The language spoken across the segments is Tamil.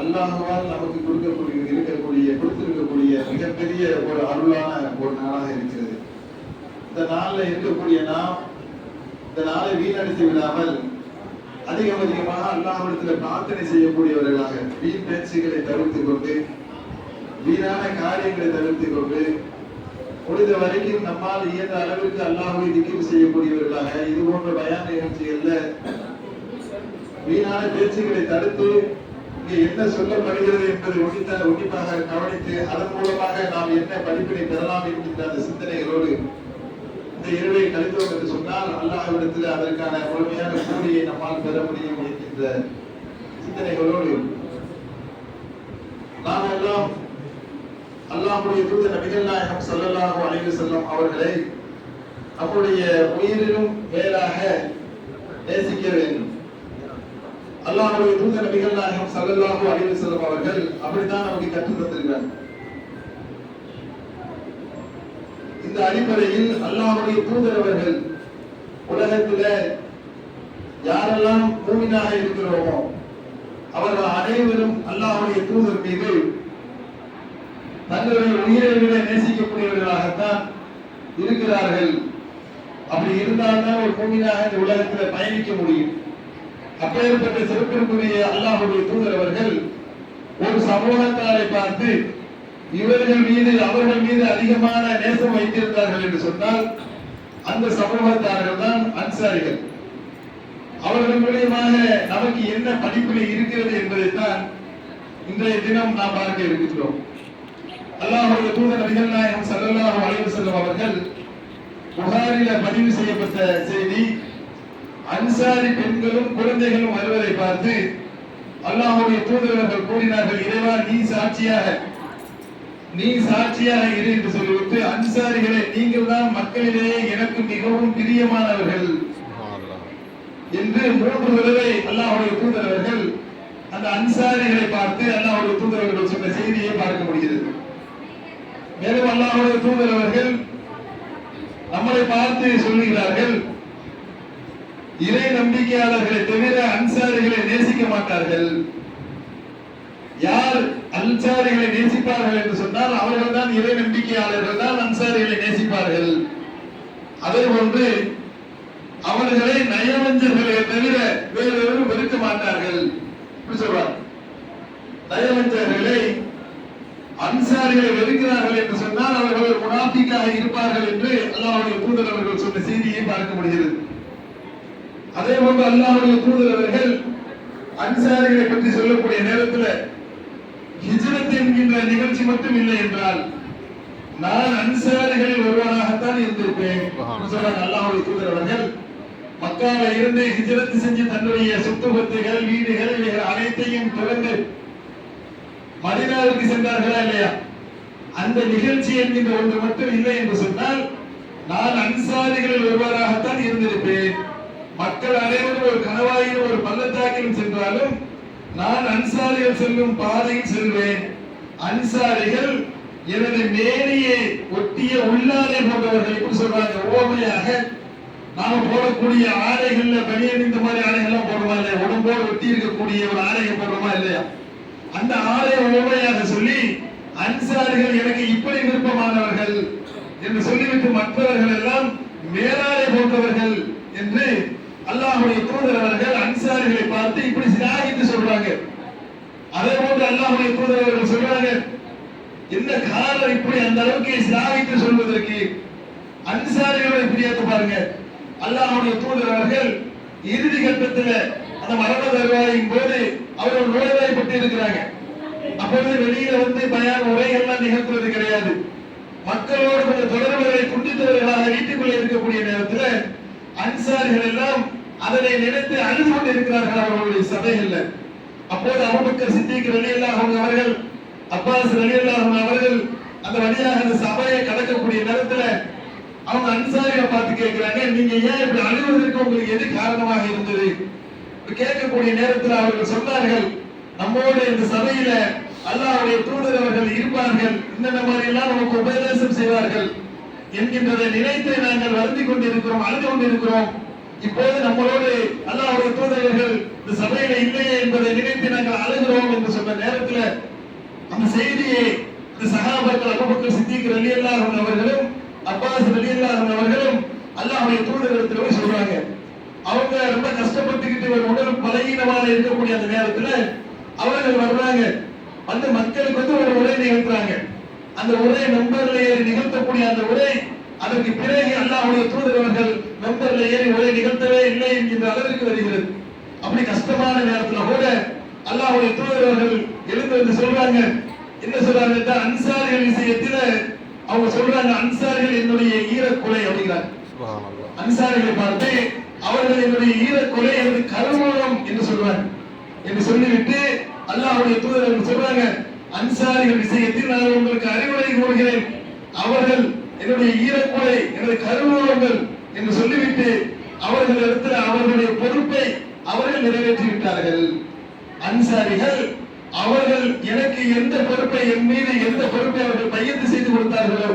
அல்லாஹால் நமக்கு கொடுக்கக்கூடிய இருக்கக்கூடிய கொடுத்திருக்கக்கூடிய மிகப்பெரிய ஒரு அருளான ஒரு நாளாக இருக்கிறது. இந்த நாளில் இருக்கக்கூடிய நாம் இந்த நாளை வீணடித்து விடாமல் அதிகம் அதிகமாக அல்லாஹிடத்தில் பிரார்த்தனை செய்யக்கூடியவர்களாக வீண் பேச்சுகளை தவிர்த்து கொண்டு வீணான காரியங்களை தவிர்த்து கொண்டு முடிந்த வரைக்கும் நம்மால் இயன்ற அளவிற்கு அல்லாஹுவை திக்கிர் செய்யக்கூடியவர்களாக இது போன்ற பயான நிகழ்ச்சிகள்ல வீணான பேச்சுகளை தடுத்து இங்கே என்ன சொல்லப்படுகிறது என்பதை உன்னித்த உன்னிப்பாக கவனித்து அதன் மூலமாக நாம் என்ன படிப்பினை பெறலாம் என்கின்ற அந்த சிந்தனைகளோடு இந்த இரவை கழித்தோம் என்று சொன்னால் அல்லாஹ்விடத்தில் அதற்கான முழுமையான கூலியை நம்மால் பெற முடியும் என்கின்ற சிந்தனைகளோடு நாம் எல்லாம் அல்லாஹுடைய தூத நபிகள் நாயகம் ஸல்லல்லாஹு அலைஹி செல்லும் அவர்களை நம்முடைய உயிரிலும் மேலாக நேசிக்க வேண்டும். அல்லாஹுடைய தூத நபிகள் நாயகம் சல்லல்லாஹு அலைஹி வஸல்லம் அவர்கள் அப்படித்தான் நமக்கு கற்றுத் தந்திருக்கிறார் இந்த அடிப்படையில் அல்லாஹுடைய தூதரவர்கள் உலகத்துல யாரெல்லாம் மூமினாக இருக்கிறோமோ அவர்கள் அனைவரும் அல்லாஹுடைய தூதர் மீது தங்களுடைய உயிரை விட நேசிக்கக்கூடியவர்களாகத்தான் இருக்கிறார்கள். அப்படி இருந்தால்தான் ஒரு மூமினாக இந்த உலகத்தில் பயணிக்க முடியும். அப்பேற்பட்ட சிறப்பிற்குரிய அல்லாஹுடைய தூதர் அவர்கள் ஒரு சமூகத்தாரை பார்த்து இவர்கள் மீது அவர்கள் மீது அதிகமான நேசம் வைத்திருந்தார்கள் என்று சொன்னால் அந்த சமூகத்தார்கள் தான் அன்சாரிகள். அவர்கள் மூலியமாக நமக்கு என்ன படிப்பினை இருக்கிறது என்பதைத்தான் இன்றைய தினம் நாம் பார்க்க இருக்கின்றோம். அல்லாஹுடைய தூதர் நபிகள் நாயகம் ஸல்லல்லாஹு அலைஹி அவர்கள் புகாரில பதிவு செய்யப்பட்ட செய்தி அன்சாரி பெண்களும் குழந்தைகளும் வருவதை பார்த்து அல்லாஹுடைய தூதரர்கள் கூறினார்கள் இறைவா நீ சாட்சியாக நீ சாட்சியாக இரு என்று சொல்லிவிட்டு அன்சாரிகளை நீங்கள் தான் மக்களிலேயே எனக்கு மிகவும் பிரியமானவர்கள் என்று மூன்று தடவை அல்லாஹுடைய தூதரவர்கள் அந்த அன்சாரிகளை பார்த்து அல்லாஹுடைய தூதரவர்கள் சொன்ன செய்தியை பார்க்க முடிகிறது. மேலும் அல்லாஹுடைய தூதரவர்கள் நம்மளை பார்த்து சொல்லுகிறார்கள் இறை நம்பிக்கையாளர்களை தவிர அன்சாரிகளை நேசிக்க மாட்டார்கள். யார் அன்சாரிகளை நேசிப்பார்கள் என்று சொன்னால் அவர்கள் தான் இறை நம்பிக்கையாளர்கள் தான் அன்சாரிகளை நேசிப்பார்கள். அதே போன்று அவர்களை நயவஞ்சர்களை தவிர வேறு எவரும் வெறுக்க மாட்டார்கள். இப்படி சொல்றார். நயவஞ்சர்களை அன்சாரிகளை வெறுக்கிறார்கள் என்று சொன்னால் அவர்கள் முனாபிக்காக இருப்பார்கள் என்று அல்லாஹ்வுடைய தூதர் அவர்கள் சொன்ன செய்தியை பார்க்க முடிகிறது. அதே போன்று அல்லாஹ்வுடைய தூதர் அவர்கள் அன்சாரிகளை பற்றி சொல்லக்கூடிய நேரத்தில் ஹிஜ்ரத் என்கின்ற நிகழ்ச்சி மட்டும் இல்லை என்றால் நான் அன்சாரிகளில் ஒருவனாகத்தான் இருந்திருப்பேன். அல்லாஹ்வுடைய தூதர் அவர்கள் மக்கால இருந்து ஹிஜ்ரத் செஞ்சு தன்னுடைய சொத்துபத்துகள் வீடுகள் இவைகள் அனைத்தையும் துறந்து மதினாவுக்கு சென்றார்களா இல்லையா? அந்த நிகழ்ச்சி என்கின்ற ஒன்று மட்டும் இல்லை என்று சொன்னால் நான் அன்சாரிகளில் ஒருவராகத்தான் இருந்திருப்பேன். மக்கள் அனைவரும் ஒரு கனவாயில் ஒரு பள்ளத்தாக்கிலும் சென்றாலும் நான் அன்சாரிகள் செல்லும் பாதையில் செல்வேன். அன்சாரிகள் எனது மேனியை ஒட்டிய உள்ளாடை போன்றவர்கள் எப்படி சொல்றாங்க? ஓமையாக நாம போடக்கூடிய ஆடைகள்ல பனியன் இந்த மாதிரி ஆடைகள்லாம் போடுறோமா இல்லையா? உடம்போடு ஒட்டி இருக்கக்கூடிய ஒரு ஆடைகள் போடுறோமா இல்லையா? அந்த ஆலையை ஓமையாக சொல்லி அன்சாரிகள் எனக்கு இப்படி விருப்பமானவர்கள் என்று சொல்லிவிட்டு மற்றவர்கள் எல்லாம் மேலாடை போன்றவர்கள் என்று அல்லாஹுடைய தூதர் அவர்கள் அன்சாரிகளை பார்த்து இப்படி சிலாகித்து சொல்றாங்க. அதே போன்று அல்லாஹுடைய தூதர் அவர்கள் சொல்றாங்க இந்த காலம் இப்படி அந்த அளவுக்கு சிலாகித்து சொல்வதற்கு அன்சாரிகளை பிரியாத்து பாருங்க. அல்லாஹுடைய தூதர் அவர்கள் இறுதி கட்டத்தில் அந்த மரண தருவாயின் போது அவர்கள் நோய்வாய்ப்பட்டு இருக்கிறாங்க. அப்பொழுது வெளியில வந்து பயான் உரைகள்லாம் நிகழ்த்துவது கிடையாது. மக்களோடு கொஞ்சம் தொடர்புகளை குண்டித்தவர்களாக வீட்டுக்குள்ளே இருக்கக்கூடிய நேரத்தில் அன்சாரிகள் எல்லாம் அதனை நினைத்து அழுது கொண்டு இருக்கிறார்கள் அவர்களுடைய சபைகள்ல. அப்போது அபுபக்கர் சித்திக்கு ரலியல்லாஹு அவர்கள் அப்பாஸ் ரலியல்லாஹு அவர்கள் அந்த வழியாக அந்த சபையை கடக்கக்கூடிய நேரத்துல அவங்க அன்சாரியை பார்த்து கேட்கிறாங்க நீங்க ஏன் இப்படி அழுவதற்கு உங்களுக்கு எது காரணமாக இருந்தது? கேட்கக்கூடிய நேரத்தில் அவர்கள் சொன்னார்கள் நம்மோடு இந்த சபையில அல்லாவுடைய தூதர் அவர்கள் இருப்பார்கள். இந்த மாதிரி எல்லாம் நமக்கு உபதேசம் செய்வார்கள். என்கின்றதை நினைத்து நாங்கள் வருந்தி கொண்டிருக்கிறோம் அழுது கொண்டிருக்கிறோம். இப்போது நம்மளோடு அல்லாவுடைய தூதர்கள் இந்த சபையில இல்லையே என்பதை நினைத்து நாங்கள் அழுகிறோம் என்று சொன்ன நேரத்தில் அந்த செய்தியை இந்த சகாபாக்கள் அபுபக்கர் சித்திக் வெளியல்லா அன்ஹு அவர்களும் அப்பாஸ் ரலியல்லாஹு அன்ஹு அவர்களும் அல்லாஹ்வுடைய தூதரிடத்தில் போய் சொல்றாங்க. அவங்க ரொம்ப கஷ்டப்பட்டுக்கிட்டு ஒரு உடல் பலகீனமாக இருக்கக்கூடிய அந்த நேரத்தில் அவர்கள் வர்றாங்க. வந்து மக்களுக்கு வந்து ஒரு உரை நிகழ்த்துறாங்க. அந்த உரை மெம்பர்ல ஏறி நிகழ்த்தக்கூடிய அந்த உரை அதற்கு பிறகு அல்லாஹ்வுடைய தூதர் அவர்கள் மெம்பர்ல ஏறி உரை நிகழ்த்தவே இல்லை என்கின்ற அளவிற்கு வருகிறது. அப்படி கஷ்டமான நேரத்துல கூட அல்லாஹ்வுடைய தூதர் அவர்கள் எழுந்து வந்து சொல்றாங்க. என்ன சொல்றாங்க அன்சாரிகள் விஷயத்துல அவங்க சொல்றாங்க அன்சாரிகள் என்னுடைய ஈரக்குலை அப்படிங்கிறாங்க. அன்சாரிகளை பார்த்து அவர்கள் என்னுடைய ஈரக்குலை எனது கருமூலம் என்று சொல்றாங்க. என்று சொல்லிவிட்டு அல்லாஹ்வுடைய தூதர் அவர்கள் சொல்றாங்க அன்சாரிகள் விஷயத்தில் நான் உங்களுக்கு அறிவுரை கூறுகிறேன். அவர்கள் என்னுடைய ஈரக்குறை எனது கருவூலங்கள் என்று சொல்லிவிட்டு அவர்கள் இடத்துல அவர்களுடைய பொறுப்பை அவர்கள் நிறைவேற்றி விட்டார்கள் அன்சாரிகள் அவர்கள் எனக்கு எந்த பொறுப்பை என் மீது எந்த பொறுப்பை அவர்கள் பையத்து செய்து கொடுத்தார்களோ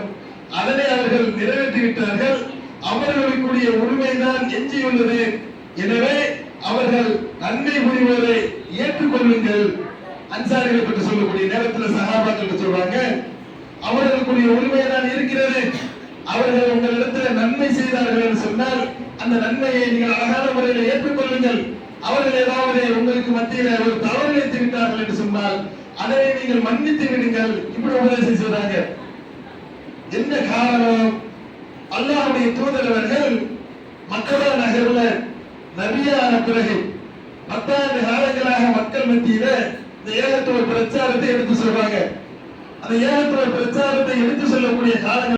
அதனை அவர்கள் நிறைவேற்றி விட்டார்கள் அவர்களுக்குரிய உரிமைதான் எஞ்சியுள்ளது எனவே அவர்கள் நன்மை புரிவதை ஏற்றுக்கொள்ளுங்கள். அன்சாரிகளை பற்றி சொல்லக்கூடிய நேரத்தில் சகாபாக்கள் சொல்றாங்க அவர்களுக்குரிய உரிமை தான் இருக்கிறது. அவர்கள் உங்களிடத்தில் நன்மை செய்தார்கள் என்று சொன்னால் அந்த நன்மையை நீங்கள் அழகான முறையில் ஏற்றுக்கொள்ளுங்கள். அவர்கள் ஏதாவது உங்களுக்கு மத்தியில் ஒரு தவறு இழைத்து விட்டார்கள் என்று சொன்னால் அதை நீங்கள் மன்னித்து விடுங்கள். இப்படி உபதேசம் செய்றாங்க. என்ன காரணம்? அல்லாஹ்வுடைய தூதரவர்கள் மக்களா நகர்ல நபியான பிறகு பத்தாண்டு காலங்களாக மக்கள் மத்தியில இந்த ஏகத்துவ பிரச்சாரத்தை எடுத்து சொல்றாங்க அந்த ஏகத்துவ பிரச்சாரத்தை எடுத்து சொல்லக்கூடிய காலங்கள்